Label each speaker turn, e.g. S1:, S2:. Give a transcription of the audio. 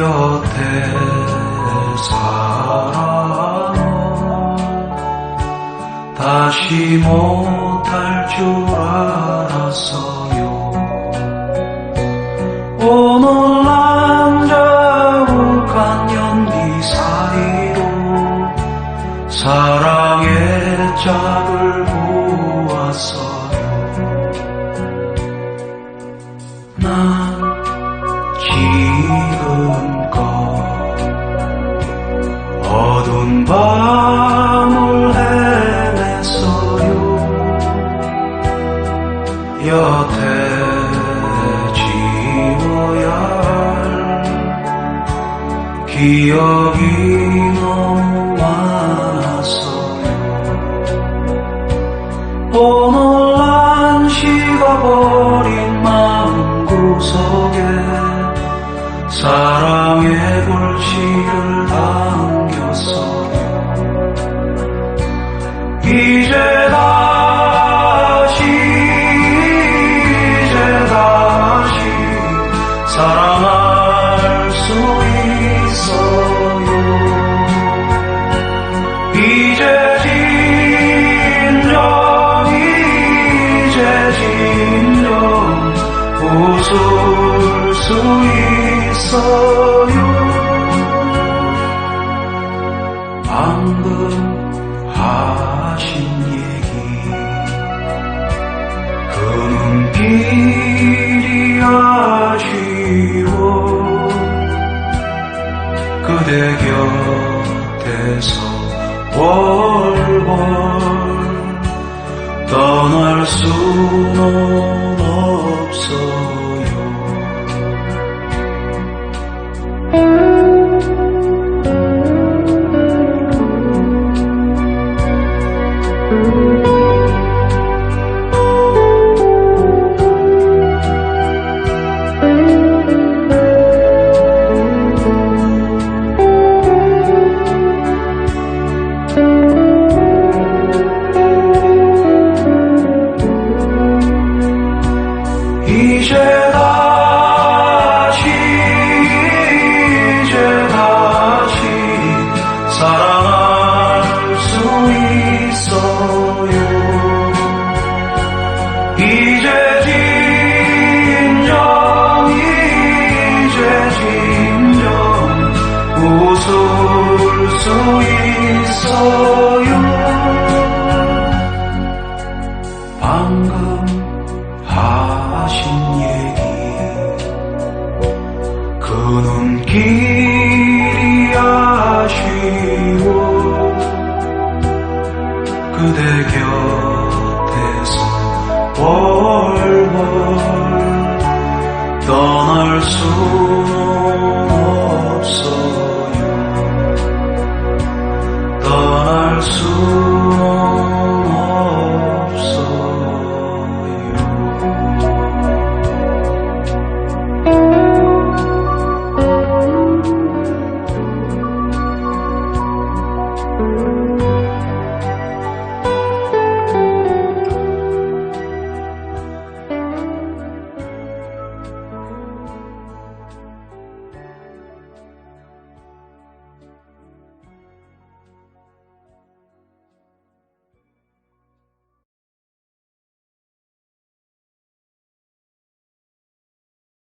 S1: 곁에 사랑은 다시 못할 줄 알았어요. 오늘 남자욱한 연기 사이로 사랑의 짝을 보았어요. 난 기억이 너무 많았어요 오늘 난 식어버린 마음 구석에 사랑 수 있어요. 방금 하신 얘기 그 눈길이 아쉬워 그대 곁에서 월월 떠날 수는 수 있어요. 방금 하신 얘기 그 눈길이 아쉬워. 그대 곁에서 월월 떠날 수